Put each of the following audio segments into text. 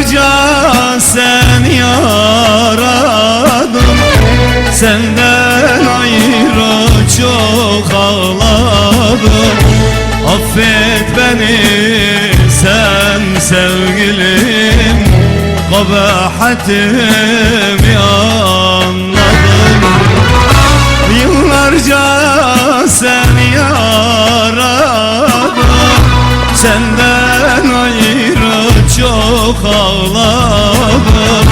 Yıllarca sen yaradım Senden ayrı çok ağladım. Affet beni sen sevgilim. Kabahatimi anla çok ağladım.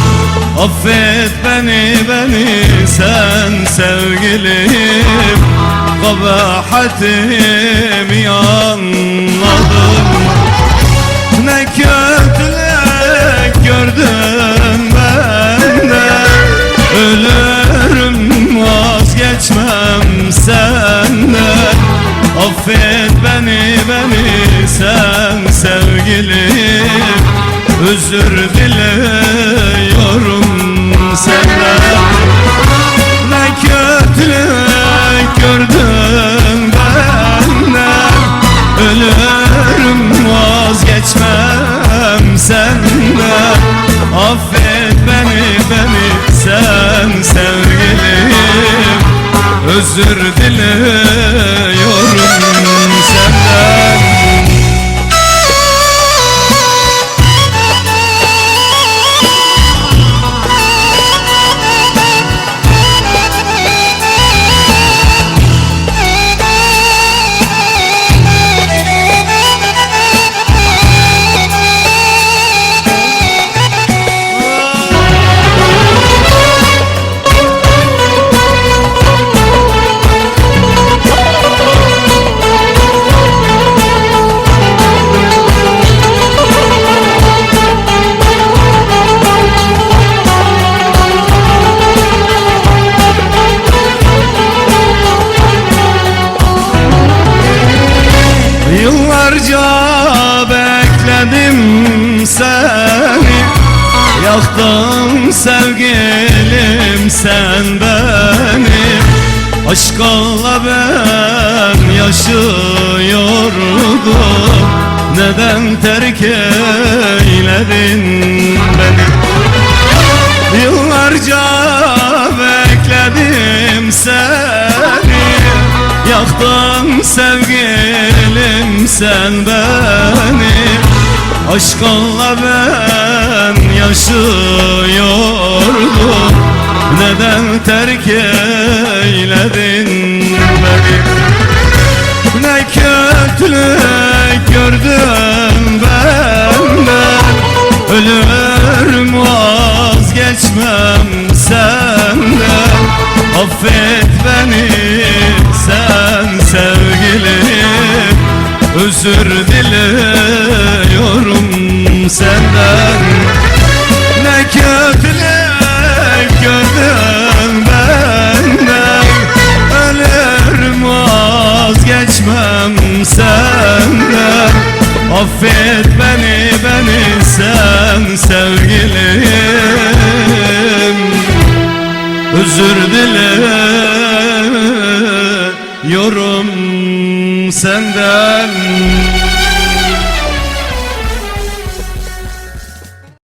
Affet beni beni sen sevgilim. Kabahatimi anladım. Ne kötülük gördüm benden Ölürüm vazgeçmem senden. Affet beni beni sen Özür diliyorum senden. Ne kötülük gördüm benden. Ölürüm vazgeçmem senden. Affet beni beni sen sevgilim. Özür diliyorum Yaktın sevgilim sen beni Aşkınla ben yaşıyordum Neden terk eyledin beni? Yıllarca bekledim seni. Yaktın sevgilim sen beni Aşkınla ben yaşıyordum Neden terk eyledin beni? Ne kötülük gördüm benden. Ölürüm vazgeçmem senden? Affet beni sen sevgilim. Özür diliyorum senden senden. Affet beni beni sen sevgilim. Özür diliyorum senden